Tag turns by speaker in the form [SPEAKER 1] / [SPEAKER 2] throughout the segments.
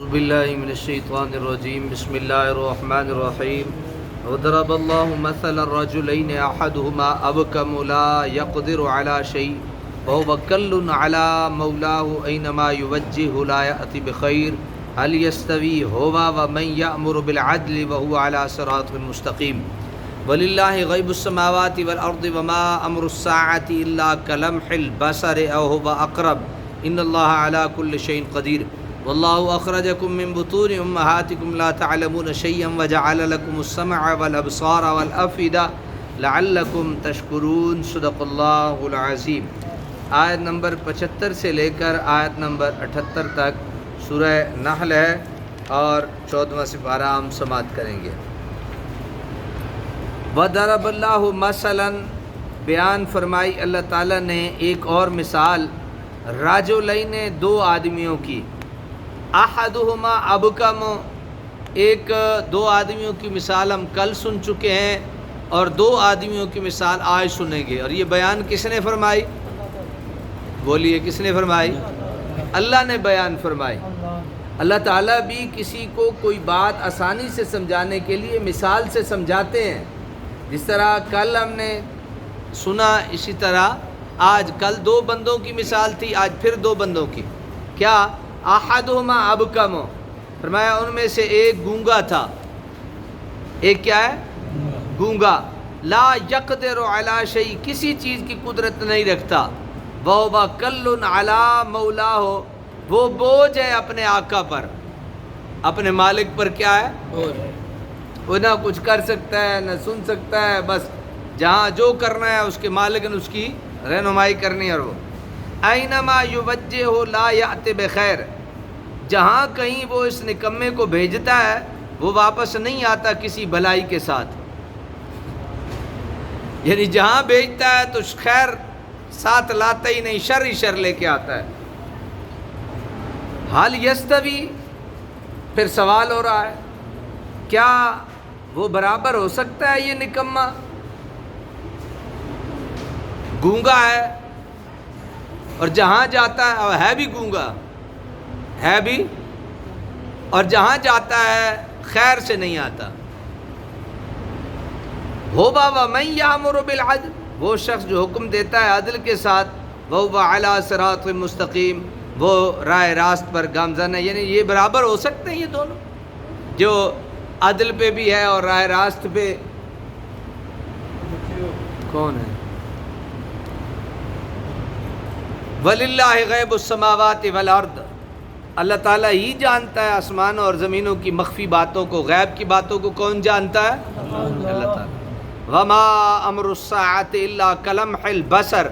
[SPEAKER 1] بالله من الشيطان الرجيم. بسم الله الرحمن الرحيم. وضرب الله مثلا الرجلين أحدهما أبكم لا يقدر على شيء. وهو كل على مولاه أينما يوجه لا يأتي بخير. هل يستوي هو ومن يأمر بالعدل وهو على صراط مستقيم. ولله غيب السماوات والأرض وما أمر الساعة إلا كلمح البصر أو هو أقرب. إن الله على كل شيء قدير. والله أخرجكم من بطون أمهاتكم لا تعلمون شيئا وجعل لكم السمع والأبصار والأفئدة لعلكم تشكرون صدق اللہ العظیم۔ آیت نمبر پچہتر سے لے کر آیت نمبر اٹھتر تک سورہ نحل ہے اور چودواں سپارہ ہم سماعت کریں گے۔ وَضَرَبَ اللَّهُ مثلاً، بیان فرمائی، اللہ تعالیٰ نے ایک اور مثال راجولئی نے دو آدمیوں کی۔ احدہما ابکم، ایک دو آدمیوں کی مثال ہم کل سن چکے ہیں اور دو آدمیوں کی مثال آج سنیں گے۔ اور یہ بیان کس نے فرمائی؟ بولیے، کس نے فرمائی؟ اللہ نے بیان فرمائی۔ اللہ تعالیٰ بھی کسی کو کوئی بات آسانی سے سمجھانے کے لیے مثال سے سمجھاتے ہیں۔ جس طرح کل ہم نے سنا، اسی طرح آج کل دو بندوں کی مثال تھی، آج پھر دو بندوں کی۔ کیا؟ احدہما ابکم. فرمایا ان میں سے ایک گونگا تھا. ایک کیا ہے؟ گونگا. لا یقدر علی شیء کسی چیز کی قدرت نہیں رکھتا. وہ با کل علی مولا ہو وہ بوجھ ہے اپنے آقا پر. اپنے مالک پر کیا ہے؟ وہ نہ کچھ کر سکتا ہے نہ سن سکتا ہے بس جہاں جو کرنا ہے اس کے مالک نے اس کی رہنمائی کرنی ہے اور وہ. اینما یوجہ ہو لا یات بخیر۔ جہاں کہیں وہ اس نکمے کو بھیجتا ہے، وہ واپس نہیں آتا کسی بھلائی کے ساتھ۔ یعنی جہاں بھیجتا ہے تو خیر ساتھ لاتا ہی نہیں، شر ہی شر لے کے آتا ہے۔ حال یستوی، پھر سوال ہو رہا ہے، کیا وہ برابر ہو سکتا ہے یہ نکما گونگا ہے اور جہاں جاتا ہے، اور ہے بھی گونگا، ہے بھی، اور جہاں جاتا ہے، خیر سے نہیں آتا۔ ہو بابا میں یا بالعدل، وہ شخص جو حکم دیتا ہے عدل کے ساتھ وہ اعلیٰ سرات مستقیم، وہ رائے راست پر گامزن ہے۔ یعنی یہ برابر ہو سکتے ہیں یہ دونوں۔ جو عدل پہ بھی ہے اور رائے راست پہ۔ کون ہے؟ ولی اللہ غیب السماوات والارض اللہ تعالیٰ ہی جانتا ہے آسمانوں اور زمینوں کی مخفی باتوں کو، غیب کی باتوں کو کون جانتا ہے؟ اللہ تعالیٰ۔ وما امر الساعت اللہ کلم البصر۔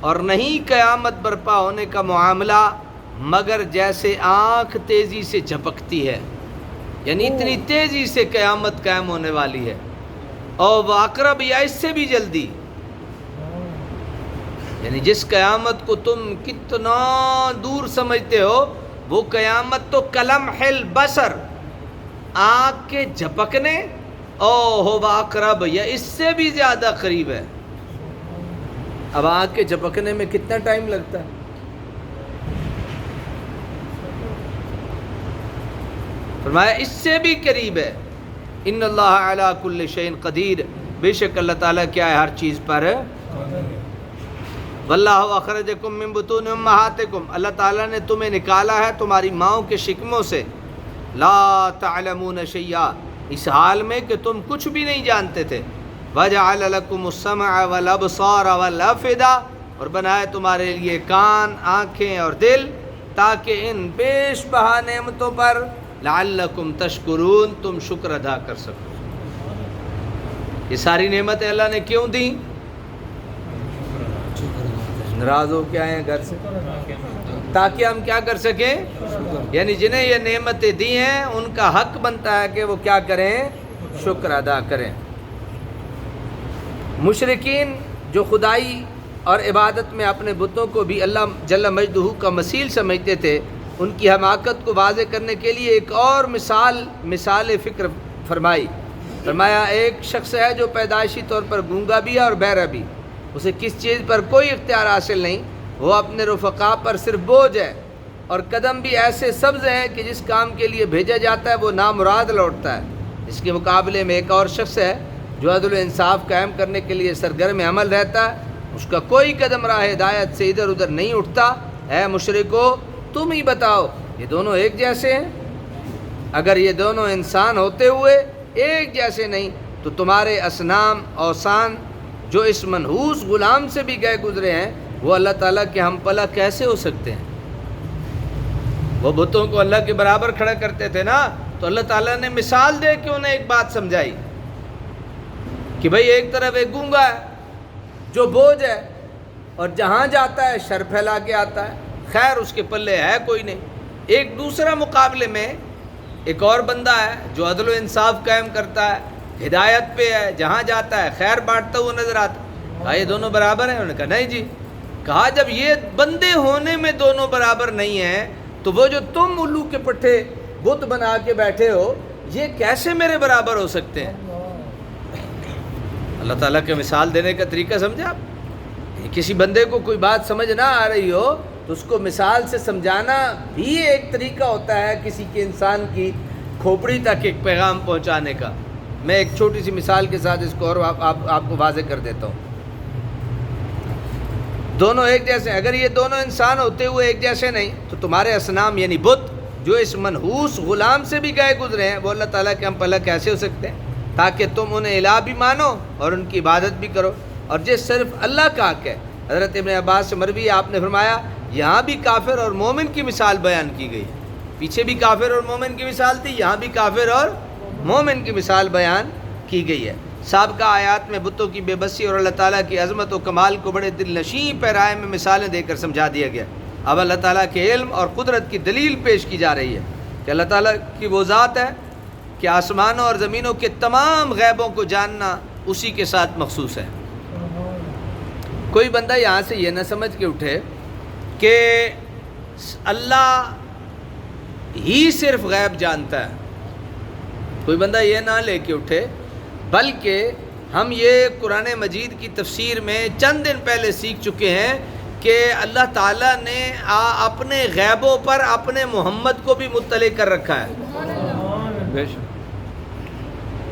[SPEAKER 1] اور نہیں قیامت برپا ہونے کا معاملہ مگر جیسے آنکھ تیزی سے جھپکتی ہے۔ یعنی اتنی تیزی سے قیامت قائم ہونے والی ہے۔ اور وہ اقرب یا اس سے بھی جلدی۔ یعنی جس قیامت کو تم کتنا دور سمجھتے ہو، وہ قیامت تو کلم حل بسر آنکھ کے جھپکنے او ہو اقرب یا اس سے بھی زیادہ قریب ہے۔ اب آنکھ کے جھپکنے میں کتنا ٹائم لگتا ہے؟ فرمایا، اس سے بھی قریب ہے۔ ان اللہ علی کل شعین قدیر۔ بے شک اللہ تعالیٰ کیا ہے ہر چیز پر واللہ اخرجکم من بطون امہاتکم۔ اللہ تعالیٰ نے تمہیں نکالا ہے تمہاری ماؤں کے شکموں سے۔ لا تعلمون شیئا۔ اس حال میں کہ تم کچھ بھی نہیں جانتے تھے۔ وجعل لکم السمع والابصار والافدہ اور بنائے تمہارے لیے کان، آنکھیں اور دل تاکہ ان پیش بہا نعمتوں پر لعلکم تشکرون، تم شکر ادا کر سکو۔ یہ ساری نعمتیں اللہ نے کیوں دیں؟ ناراض ہو کے آئے ہیں گھر سے۔ تاکہ ہم کیا کر سکیں؟ یعنی جنہیں یہ نعمتیں دی ہیں، ان کا حق بنتا ہے کہ وہ کیا کریں؟ شکر ادا کریں۔ مشرقین جو خدائی اور عبادت میں اپنے بتوں کو بھی اللہ جل مجدہ کا مسیل سمجھتے تھے، ان کی حماقت کو واضح کرنے کے لیے ایک اور مثال مثال فکر فرمائی۔ فرمایا، ایک شخص ہے جو پیدائشی طور پر گونگا بھی ہے اور بہرا بھی۔ اسے کس چیز پر کوئی اختیار حاصل نہیں، وہ اپنے رفقا پر صرف بوجھ ہے۔ اور قدم بھی ایسے سبز ہیں کہ جس کام کے لیے بھیجا جاتا ہے، وہ نامراد لوٹتا ہے۔ اس کے مقابلے میں ایک اور شخص ہے، جو عدل و انصاف قائم کرنے کے لیے سرگرم عمل رہتا ہے۔ اس کا کوئی قدم راہ ہدایت سے ادھر ادھر نہیں اٹھتا۔ اے مشرکو، تم ہی بتاؤ، یہ دونوں ایک جیسے ہیں؟ اگر یہ دونوں انسان ہوتے ہوئے ایک جیسے نہیں، تو تمہارے اسنام اوسان جو اس منحوس غلام سے بھی گئے گزرے ہیں، وہ اللہ تعالیٰ کے ہم پلا کیسے ہو سکتے ہیں؟ وہ بتوں کو اللہ کے برابر کھڑا کرتے تھے نا، تو اللہ تعالیٰ نے مثال دے کے انہیں ایک بات سمجھائی کہ بھئی ایک طرف ایک گونگا ہے، جو بوجھ ہے، اور جہاں جاتا ہے شر پھیلا کے آتا ہے، خیر اس کے پلے ہے کوئی نہیں۔ ایک دوسرا مقابلے میں ایک اور بندہ ہے جو عدل و انصاف قائم کرتا ہے ہدایت پہ ہے، جہاں جاتا ہے، خیر بانٹتا ہوا نظر آتا کہا یہ دونوں برابر ہیں؟ انہوں نے کہا، نہیں جی۔ کہا، جب یہ بندے ہونے میں دونوں برابر نہیں ہیں، تو وہ جو تم الو کے پٹھے بت بنا کے بیٹھے ہو، یہ کیسے میرے برابر ہو سکتے ہیں؟ اللہ تعالیٰ کے مثال دینے کا طریقہ سمجھا آپ؟ کسی بندے کو کوئی بات سمجھ نہ آ رہی ہو، تو اس کو مثال سے سمجھانا بھی ایک طریقہ ہوتا ہے کسی کے انسان کی کھوپڑی تک ایک پیغام پہنچانے کا۔ میں ایک چھوٹی سی مثال کے ساتھ اس کو اور آپ آپ, آپ کو واضح کر دیتا ہوں۔ دونوں ایک جیسے اگر یہ دونوں انسان ہوتے ہوئے ایک جیسے نہیں تو تمہارے اسنام یعنی بت جو اس منحوس غلام سے بھی گئے گزرے ہیں وہ اللہ تعالیٰ کے ہم پلہ کیسے ہو سکتے ہیں؟ تاکہ تم انہیں الہ بھی مانو اور ان کی عبادت بھی کرو۔ اور یہ صرف اللہ کا حق ہے حضرت ابن عباس سے مروی آپ نے فرمایا یہاں بھی کافر اور مومن کی مثال بیان کی گئی۔ پیچھے بھی کافر اور مومن کی مثال تھی یہاں بھی کافر اور مومن کی مثال بیان کی گئی ہے۔ سابقہ آیات میں بتوں کی بے بسی اور اللہ تعالیٰ کی عظمت و کمال کو بڑے دل نشیں پیرائے میں مثالیں دے کر سمجھا دیا گیا۔ اب اللہ تعالیٰ کے علم اور قدرت کی دلیل پیش کی جا رہی ہے کہ اللہ تعالیٰ کی وہ ذات ہے کہ آسمانوں اور زمینوں کے تمام غیبوں کو جاننا اسی کے ساتھ مخصوص ہے۔ کوئی بندہ یہاں سے یہ نہ سمجھ کے اٹھے کہ اللہ ہی صرف غیب جانتا ہے۔ کوئی بندہ یہ نہ لے کے اٹھے بلکہ ہم یہ قرآن مجید کی تفسیر میں چند دن پہلے سیکھ چکے ہیں کہ اللہ تعالیٰ نے اپنے غیبوں پر اپنے محمد کو بھی مطلع کر رکھا ہے۔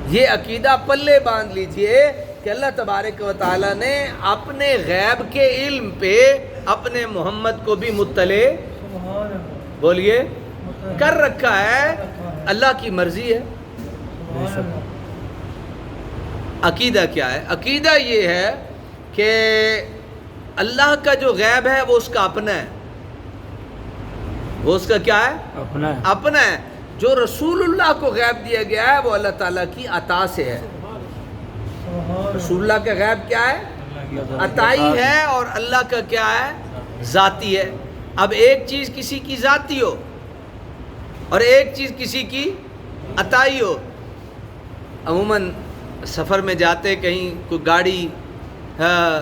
[SPEAKER 1] یہ عقیدہ پلے باندھ لیجیے کہ اللہ تبارک و تعالیٰ نے اپنے غیب کے علم پہ اپنے محمد کو بھی مطلع بولیے کر رکھا ہے۔ اللہ کی مرضی ہے۔ عقیدہ کیا ہے؟ عقیدہ یہ ہے کہ اللہ کا جو غیب ہے وہ اس کا اپنا ہے۔ وہ اس کا کیا ہے؟
[SPEAKER 2] اپنا ہے۔
[SPEAKER 1] اپنا ہے۔ جو رسول اللہ کو غیب دیا گیا ہے وہ اللہ تعالیٰ کی عطا سے ہے۔ رسول اللہ کا غیب کیا ہے؟ عطائی ہے اور اللہ کا کیا ہے؟ ذاتی ہے۔ اب ایک چیز کسی کی ذاتی ہو اور ایک چیز کسی کی عطائی ہو۔ عموماً سفر میں جاتے کہیں کوئی گاڑی ہاں،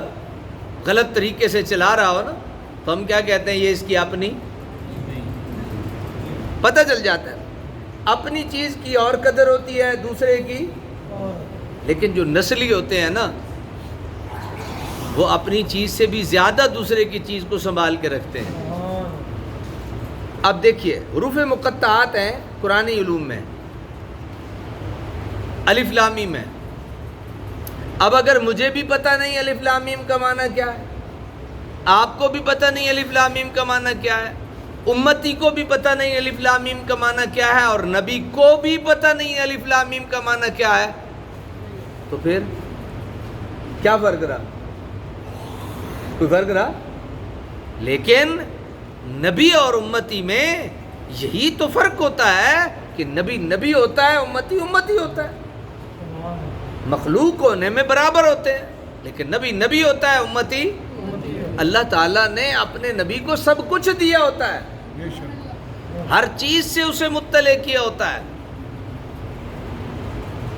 [SPEAKER 1] غلط طریقے سے چلا رہا ہو نا تو ہم کیا کہتے ہیں یہ اس کی اپنی پتہ چل جاتا ہے۔ اپنی چیز کی اور قدر ہوتی ہے دوسرے کی لیکن جو نسلی ہوتے ہیں نا وہ اپنی چیز سے بھی زیادہ دوسرے کی چیز کو سنبھال کے رکھتے ہیں۔ اب دیکھیے حروف مقطعات ہیں قرآن علوم میں۔ الف لامی میں اب اگر مجھے بھی پتہ نہیں الف لامیم کا معنی کیا ہے، آپ کو بھی پتہ نہیں الف لامیم کا معنی کیا ہے، امتی کو بھی پتہ نہیں الف لامیم کا معنی کیا ہے، اور نبی کو بھی پتہ نہیں الف لامیم کا معنی کیا ہے۔ تو پھر کیا فرق رہا؟ کوئی فرق رہا؟ لیکن نبی اور امتی میں یہی تو فرق ہوتا ہے کہ نبی نبی ہوتا ہے، امتی امتی ہوتا ہے۔ مخلوق ہونے میں برابر ہوتے ہیں۔ لیکن نبی نبی ہوتا ہے امتی۔ اللہ تعالیٰ نے اپنے نبی کو سب کچھ دیا ہوتا ہے۔ ہر چیز سے اسے مطلع کیا ہوتا ہے۔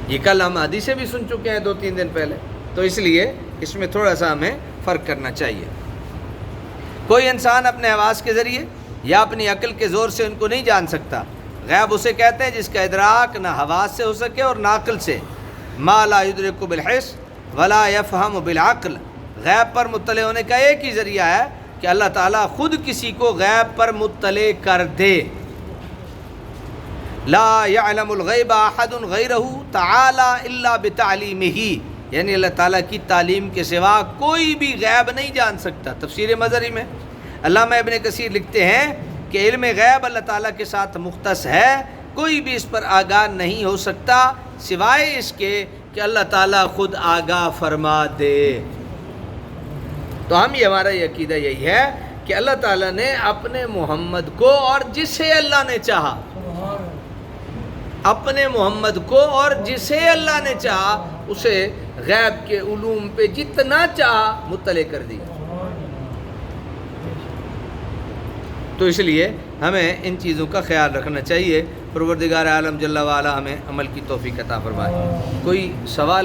[SPEAKER 1] یہ کل ہم حدیث سے بھی سن چکے ہیں دو تین دن پہلے۔ تو اس لیے اس میں تھوڑا سا ہمیں فرق کرنا چاہیے۔ کوئی انسان اپنے آواز کے ذریعے یا اپنی عقل کے زور سے ان کو نہیں جان سکتا۔ غیب اسے کہتے ہیں جس کا ادراک نہ حواس سے ہو سکے اور نہ عقل سے۔ ما لا يدرك بالحس ولا يفهم بالعقل۔ غیب پر مطلع ہونے کا ایک ہی ذریعہ ہے کہ اللہ تعالیٰ خود کسی کو غیب پر مطلع کر دے۔ لا يعلم الغیب احد غیرہ تعالی الا بتعلیمہ۔ یعنی اللہ تعالیٰ کی تعلیم کے سوا کوئی بھی غیب نہیں جان سکتا۔ تفسیر مظہری میں علامہ ابن کثیر لکھتے ہیں کہ علم غیب اللہ تعالیٰ کے ساتھ مختص ہے، کوئی بھی اس پر آگاہ نہیں ہو سکتا۔ سوائے اس کے کہ اللہ تعالیٰ خود آگاہ فرما دے۔ تو ہم یہ ہمارا عقیدہ یہی ہے کہ اللہ تعالیٰ نے اپنے محمد کو اور جسے اللہ نے چاہا، اپنے محمد کو اور جسے اللہ نے چاہا، اسے غیب کے علوم پہ جتنا چاہا مطلع کر دیا تو اس لیے ہمیں ان چیزوں کا خیال رکھنا چاہیے۔ پروردگار عالم جل وعلا ہمیں عمل کی توفیق عطا فرمائے۔ کوئی سوال ہے؟